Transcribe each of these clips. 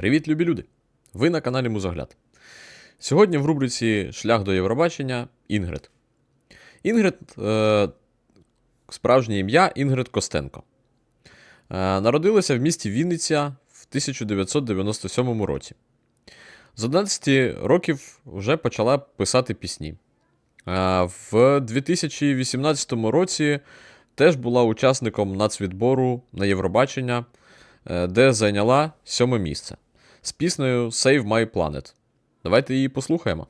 Привіт, любі люди! Ви на каналі Музогляд. Сьогодні в рубриці Шлях до Євробачення Інгрид. Інгрид е, справжнє ім'я Інгрид Костенко. Е, народилася в місті Вінниця в 1997 році. З 11 років вже почала писати пісні. Е, в 2018 році теж була учасником нацвідбору на Євробачення, е, де зайняла сьоме місце з піснею Save My Planet. Давайте її послухаємо.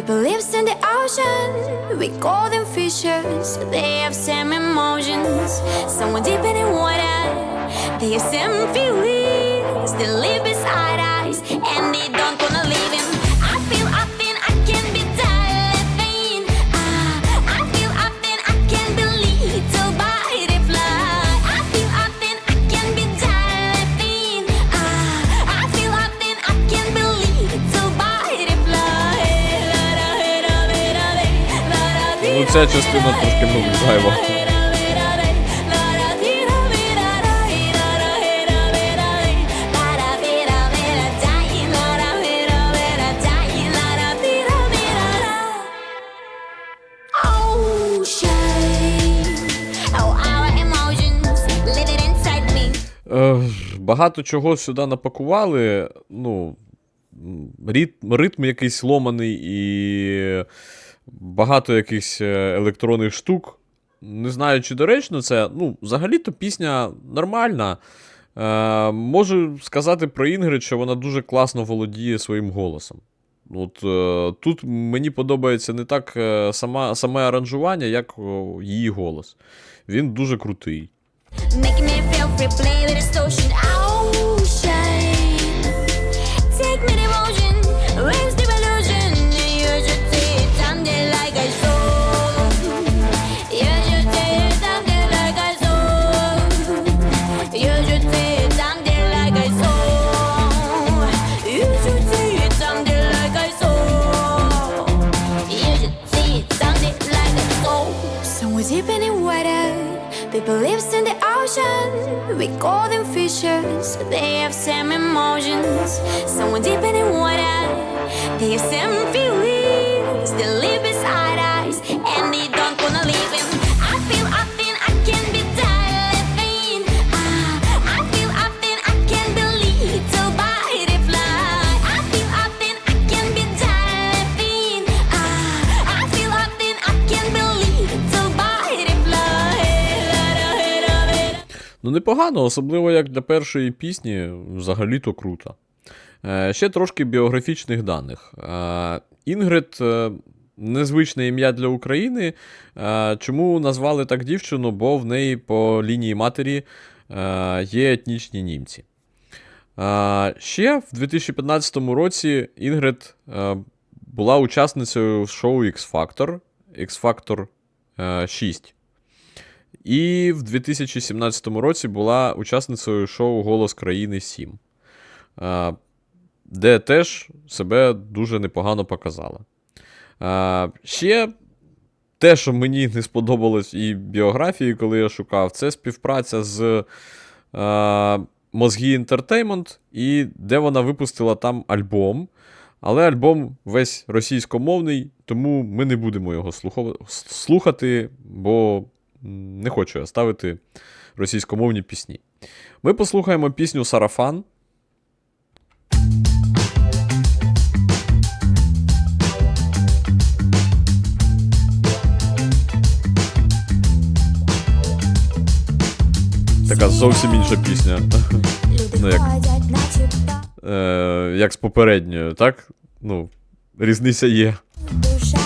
People lives in the ocean. We call them fishers, they have same emotions. Somewhere deep in the water, they have same feelings. They live beside us, and they don't ця частина трошки ну, зайва. Е, багато чого сюди напакували. Ну, ритм, ритм якийсь ломаний і багато якихось е, електронних штук. Не знаю, чи доречно це. Ну, взагалі-то пісня нормальна. Е, можу сказати про Інгрид, що вона дуже класно володіє своїм голосом. От е, тут мені подобається не так е, сама, саме аранжування, як о, її голос. Він дуже крутий. Take me devotion, raise people lives in the ocean. We call them fishers, they have same emotions. Somewhere deep in the water, they have same feelings. They live непогано, особливо як для першої пісні, взагалі-то круто. Е, ще трошки біографічних даних. Е, Інгрид е, незвичне ім'я для України. Е, чому назвали так дівчину? Бо в неї по лінії матері е, є етнічні німці. Е, ще в 2015 році Інгрид е, була учасницею шоу X Factor, X Factor е, 6. І в 2017 році була учасницею шоу Голос країни 7, е, де теж себе дуже непогано показала. Ще те, що мені не сподобалось і біографії, коли я шукав, це співпраця з Мозгі Entertainment, і де вона випустила там альбом. Але альбом весь російськомовний, тому ми не будемо його слухати, бо не хочу я ставити російськомовні пісні. Ми послухаємо пісню Сарафан. Така зовсім інша пісня. ну, як е, як з попередньою, так? Ну, різниця є. Душа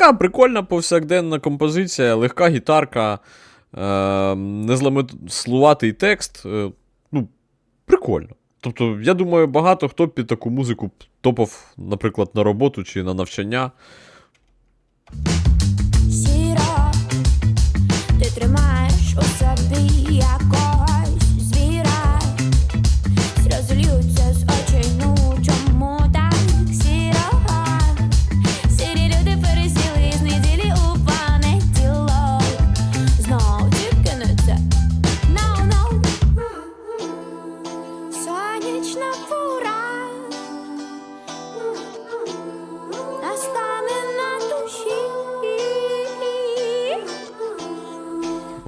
така прикольна повсякденна композиція, легка гітарка, е, незламислуватий текст. Е, ну, Прикольно. Тобто, я думаю, багато хто під таку музику топав, наприклад, на роботу чи на навчання. Сіро, ти тримаєш у собі якого.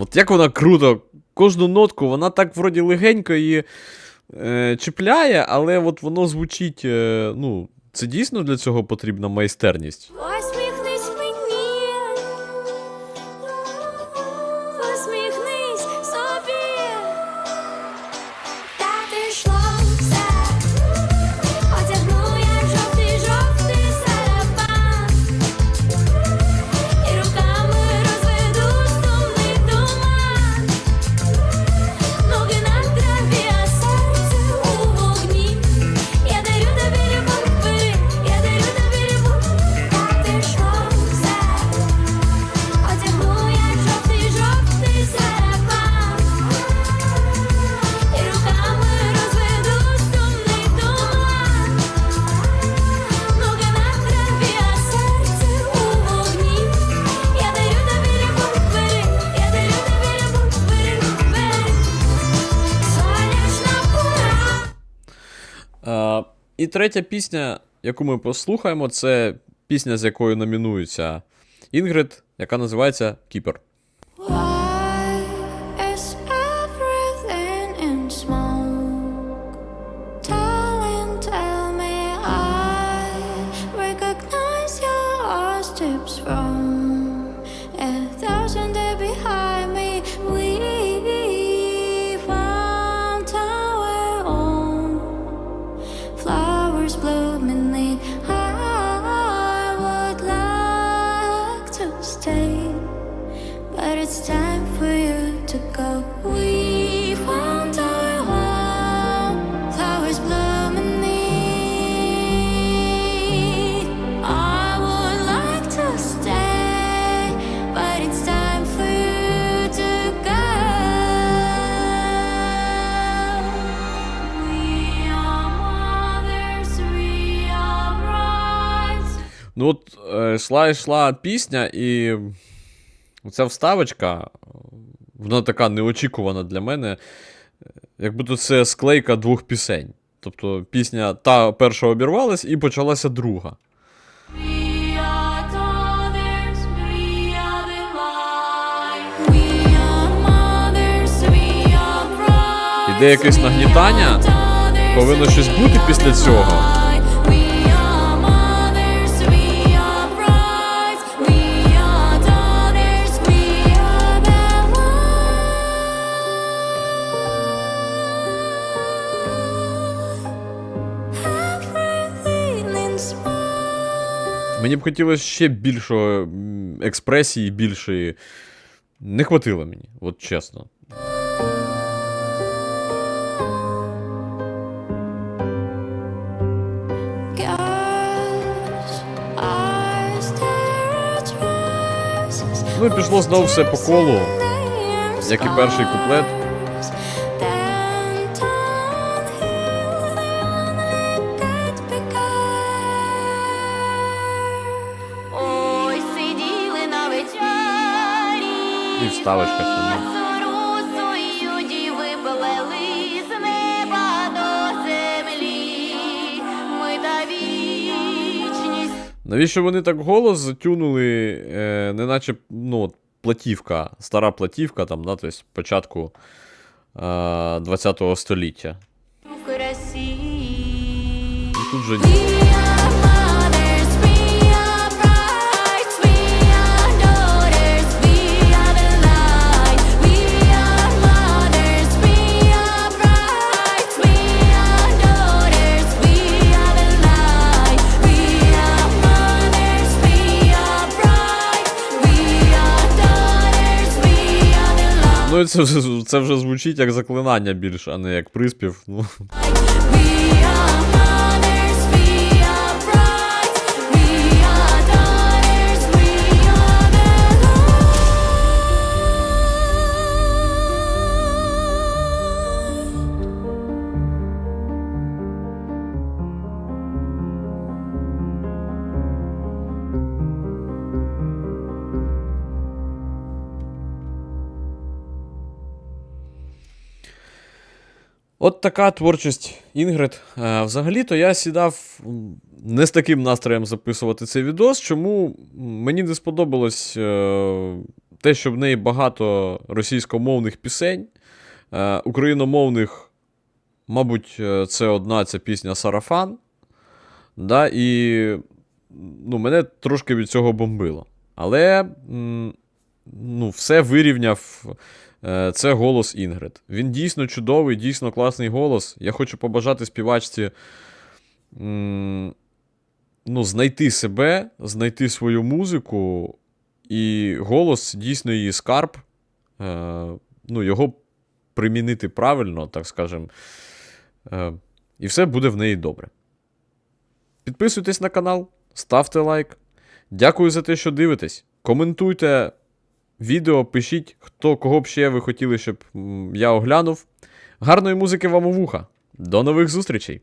От як вона круто, кожну нотку вона так вроді легенько її е, чіпляє, але от воно звучить. Е, ну, Це дійсно для цього потрібна майстерність. третя пісня, яку ми послухаємо, це пісня, з якою номінується Інгрид, яка називається Кіпер. Тут е, йшла йшла пісня, і ця вставочка, вона така неочікувана для мене. Е, як будто це склейка двох пісень. Тобто пісня та перша обірвалась і почалася друга. Іде якесь нагнітання. Повинно щось бути після цього. Мені б хотілося ще більше експресії, більшої. Не хватило мені, от чесно. Ну і пішло знову все по колу, як і перший куплет. Та вічність. Навіщо вони так голос затюнули, е, неначе ну, платівка, стара платівка, там, да, тобто початку е, 20 століття. тут же Це, це вже звучить як заклинання більше, а не як приспів. Ну, От така творчість Інгрид. Е, Взагалі-то я сідав не з таким настроєм записувати цей відос, чому мені не сподобалось е, те, що в неї багато російськомовних пісень, е, україномовних, мабуть, це одна ця пісня Сарафан. Да, і ну, мене трошки від цього бомбило. Але ну, все вирівняв. Е, Це голос Інгрид. Він дійсно чудовий, дійсно класний голос. Я хочу побажати співачці ну, знайти себе, знайти свою музику, і голос дійсно її скарб. Е, Ну, його примінити правильно, так скажем. Е, І все буде в неї добре. Підписуйтесь на канал, ставте лайк. Дякую за те, що дивитесь. Коментуйте відео, пишіть, хто кого б ще ви хотіли, щоб я оглянув. Гарної музики вам у вуха. До нових зустрічей!